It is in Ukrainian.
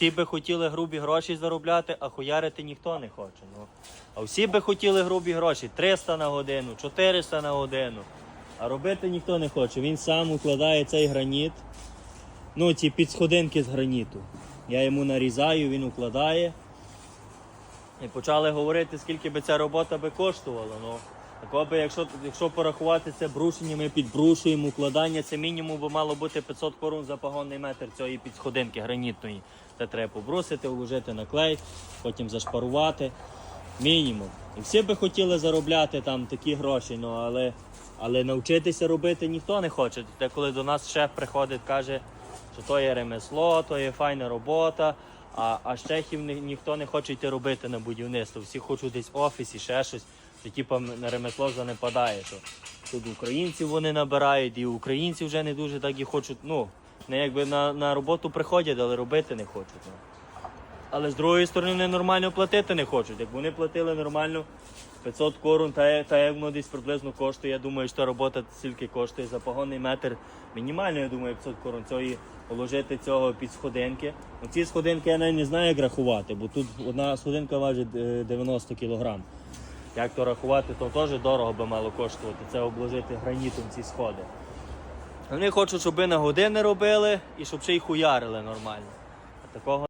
Всі би хотіли грубі гроші заробляти, а хуярити ніхто не хоче. Ну. А всі би хотіли грубі гроші 300 на годину, 400 на годину. А робити ніхто не хоче. Він сам укладає цей граніт. Ну, ці підсходинки з граніту. Я йому нарізаю, він укладає. І почали говорити, скільки би ця робота би коштувала. Ну, такого би, якщо, якщо порахувати це брушення, ми підбрушуємо укладання, це мінімум би мало бути 500 корун за погонний метр цієї підсходинки гранітної. Це треба побрусити, вложити на клей, потім зашпарувати. Мінімум. І всі би хотіли заробляти там такі гроші, ну але, але навчитися робити ніхто не хоче. Те, коли до нас шеф приходить, каже, що то є ремесло, то є файна робота. А, а з чехів ні, ніхто не хоче йти робити на будівництво. Всі хочуть десь в офісі, ще щось, що типу, на ремесло занепадає. То тут українців вони набирають, і українці вже не дуже так і хочуть. Ну, не якби на, на роботу приходять, але робити не хочуть. Ну. Але з другої сторони вони нормально платити не хочуть. Як вони платили нормально 500 корун, та, та як воно десь приблизно коштує, я думаю, що робота стільки коштує за погонний метр. Мінімально, я думаю, 500 корун. Цієї положити цього під сходинки. Ну, ці сходинки я навіть не знаю, як рахувати, бо тут одна сходинка важить е, 90 кг. Як то рахувати, то теж дорого би мало коштувати. Це обложити гранітом ці сходи. Вони хочуть, щоб на години робили і щоб ще й хуярили нормально. А такого